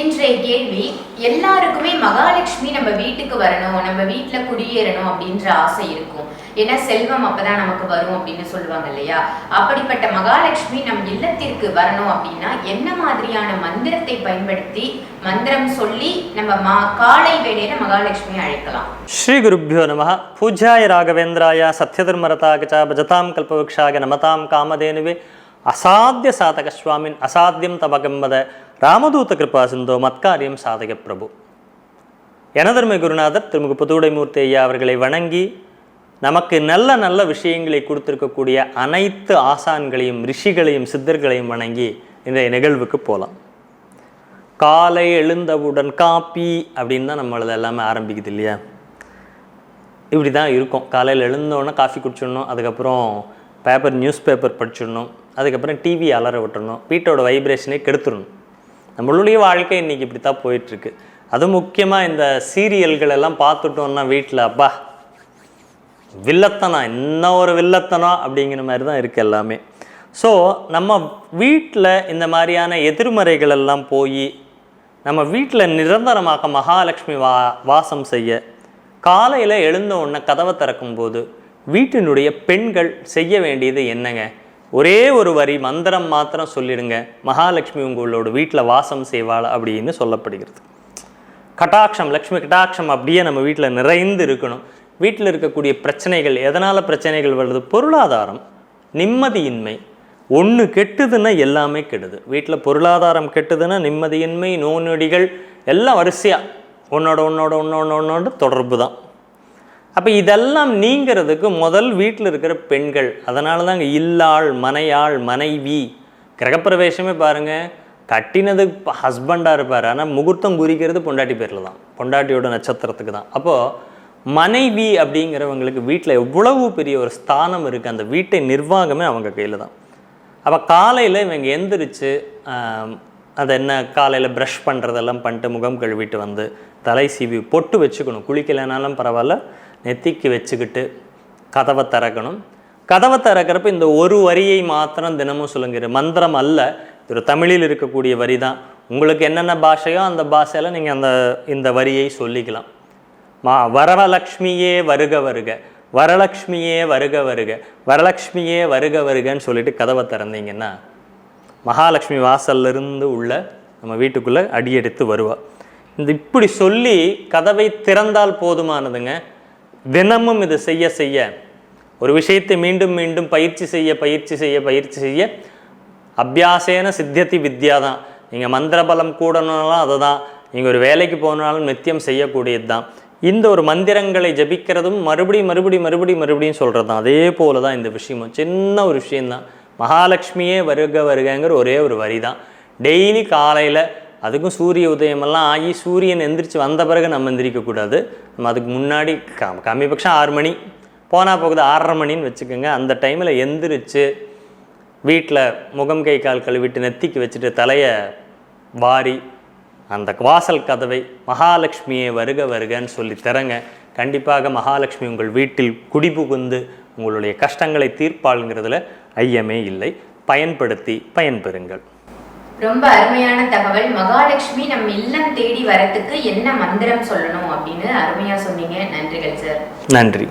இன்றைய கேள்வி எல்லாருக்குமே மகாலட்சுமி நம்ம வீட்டுக்கு வரணும் நம்ம வீட்டில் குடியேறணும் அப்படின்ற ஆசை இருக்கும். ஏன்னா செல்வம் அப்பதான் நமக்கு வரும் அப்படின்னு சொல்லுவாங்க இல்லையா? அப்படிப்பட்ட மகாலட்சுமி நம் இல்லத்திற்கு வரணும் அப்படின்னா என்ன மாதிரியான மந்திரத்தை பயன்படுத்தி மந்திரம் சொல்லி நம்ம மா காலை வேளையில மகாலட்சுமி அழைக்கலாம். ஸ்ரீ குருப்பியோ நம பூஜ்யாய ராகவேந்திராயா சத்யதர்மரதாக பஜதாம் கல்பவக்ஷாக நமதாம் காமதேனுவே அசாத்திய சாதக சுவாமின் அசாத்தியம் தபகம்பத ராமதூத கிருபா சிந்தோ மத்காரியம் சாதக பிரபு. எனதர்மை குருநாதர் திருமுக புதுவுடைமூர்த்தி ஐயா அவர்களை வணங்கி நமக்கு நல்ல நல்ல விஷயங்களை கொடுத்துருக்கக்கூடிய அனைத்து ஆசான்களையும் ரிஷிகளையும் சித்தர்களையும் வணங்கி இன்றைய நிகழ்வுக்கு போகலாம். காலை எழுந்தவுடன் காப்பி அப்படின்னு தான் நம்மளது எல்லாமே ஆரம்பிக்குது இல்லையா? இப்படி தான் இருக்கும். காலையில் எழுந்தோடனே காஃபி குடிச்சிடணும் அதுக்கப்புறம் பேப்பர் நியூஸ் பேப்பர் படிச்சிடணும். அதுக்கப்புறம் டிவி அலற விட்டுறணும். வீட்டோட வைப்ரேஷனே கெடுத்துடணும். நம்மளுடைய வாழ்க்கை இன்றைக்கி இப்படி தான் போயிட்டுருக்கு. அதுவும் முக்கியமாக இந்த சீரியல்கள் எல்லாம் பார்த்துட்டோம்னா வீட்டில் அப்பா வில்லத்தனம் என்ன ஒரு வில்லத்தனம்? அப்படிங்கிற மாதிரி தான் இருக்குது எல்லாமே. ஸோ நம்ம வீட்டில் இந்த மாதிரியான எதிர்மறைகள் எல்லாம் போய் நம்ம வீட்டில் நிரந்தரமாக மகாலட்சுமி வா வாசம் செய்ய காலையில் எழுந்த உடனே கதவை திறக்கும்போது வீட்டினுடைய பெண்கள் செய்ய வேண்டியது என்னங்க? ஒரே ஒரு வரி மந்திரம் மாத்திரம் சொல்லிடுங்க. மகாலட்சுமி உங்களோட வீட்டில் வாசம் செய்வாள் அப்படின்னு சொல்லப்படுகிறது. கட்டாட்சம் லக்ஷ்மி கட்டாட்சம் அப்படியே நம்ம வீட்டில் நிறைந்து இருக்கணும். வீட்டில் இருக்கக்கூடிய பிரச்சனைகள் எதனால் பிரச்சனைகள் வருது? பொருளாதாரம் நிம்மதியின்மை. ஒன்று கெட்டுதுன்னா எல்லாமே கெடுது. வீட்டில் பொருளாதாரம் கெட்டுதுன்னா நிம்மதியின்மை நோய் நொடிகள் எல்லாம் வரிசையாக உன்னோட உன்னோட உன்னோட உன்னோட தொடர்பு தான் அப்போ இதெல்லாம் நீங்கிறதுக்கு முதல் வீட்டில் இருக்கிற பெண்கள். அதனால தாங்க இல்லாள் மனையாள் மனைவி. கிரகப்பிரவேசமே பாருங்கள் கட்டினது ஹஸ்பண்டாக இருப்பார். ஆனால் முகூர்த்தம் குறிக்கிறது பொண்டாட்டி பேரில் தான். பொண்டாட்டியோட நட்சத்திரத்துக்கு தான். அப்போது மனைவி அப்படிங்கிறவங்களுக்கு வீட்டில் எவ்வளவு பெரிய ஒரு ஸ்தானம் இருக்குது அந்த வீட்டை நிர்வாகமே அவங்க கையில் தான். அப்போ காலையில் இவங்க எந்திரிச்சு அதை அது என்ன காலையில் ப்ரஷ் பண்ணுறதெல்லாம் பண்ணிட்டு முகம் கழுவிட்டு வந்து தலை சீவி பொட்டு வச்சுக்கணும். குளிக்கலைனாலும் பரவாயில்ல. நெத்திக்கு வச்சுக்கிட்டு கதவை திறக்கணும். கதவை திறக்கிறப்ப இந்த ஒரு வரியை மாத்திரம் தினமும் சொல்லுங்கிற மந்திரம் அல்ல. ஒரு தமிழில் இருக்கக்கூடிய வரி தான். உங்களுக்கு என்னென்ன பாஷையோ அந்த பாஷையில் நீங்கள் அந்த இந்த வரியை சொல்லிக்கலாம். மா வரலக்ஷ்மியே வருக வருக வரலக்ஷ்மியே வருக வருக வரலக்ஷ்மியே வருக வருகன்னு சொல்லிட்டு கதவை திறந்தீங்கன்னா மகாலட்சுமி வாசல்ல இருந்து உள்ள நம்ம வீட்டுக்குள்ளே அடியெடுத்து வருவாள் இந்த இப்படி சொல்லி கதவை திறந்தால் போதுமானதுங்க. தினமும் இது செய்ய செய்ய ஒரு விஷயத்தை மீண்டும் மீண்டும் பயிற்சி செய்ய பயிற்சி செய்ய பயிற்சி செய்ய அபியாசேன சித்தியத்தி வித்யா தான். நீங்கள் மந்திரபலம் கூடணும்னாலும் அதை தான். நீங்கள் ஒரு வேலைக்கு போனாலும் நித்தியம் செய்யக்கூடியது தான். இந்த ஒரு மந்திரங்களை ஜபிக்கிறதும் மறுபடியும் மறுபடியும் மறுபடியும் மறுபடியும் சொல்கிறது தான். அதே போல தான் இந்த விஷயமும். சின்ன ஒரு விஷயந்தான் மகாலட்சுமியே வருக வருகங்கிற ஒரே ஒரு வரி தான் டெய்லி காலையில் அதுக்கும் சூரிய உதயமெல்லாம் ஆகி சூரியன் எந்திரிச்சு வந்த பிறகு நம்ம எந்திரிக்கக்கூடாது நம்ம அதுக்கு முன்னாடி கம் கம்மிபட்சம் ஆறு மணி. போனால் போகுது ஆறரை மணின்னு வச்சுக்கோங்க. அந்த டைமில் எந்திரிச்சு வீட்டில் முகம் கை கால் கழுவிட்டு நெத்திக்கு வச்சுட்டு தலையை வாரி அந்த வாசல் கதவை மகாலட்சுமியை வருக வருகன்னு சொல்லி திறங்க. கண்டிப்பாக மகாலட்சுமி உங்கள் வீட்டில் குடிபுகுந்து உங்களுடைய கஷ்டங்களை தீர்ப்பாளுங்கிறதுல ஐயமே இல்லை. பயன்படுத்தி பயன்பெறுங்கள். ரொம்ப அருமையான தகவல். மகாலட்சுமி நம் இல்லம் தேடி வரத்துக்கு என்ன மந்திரம் சொல்லணும் அப்படின்னு அருமையா சொன்னீங்க. நன்றிகள் சார். நன்றி.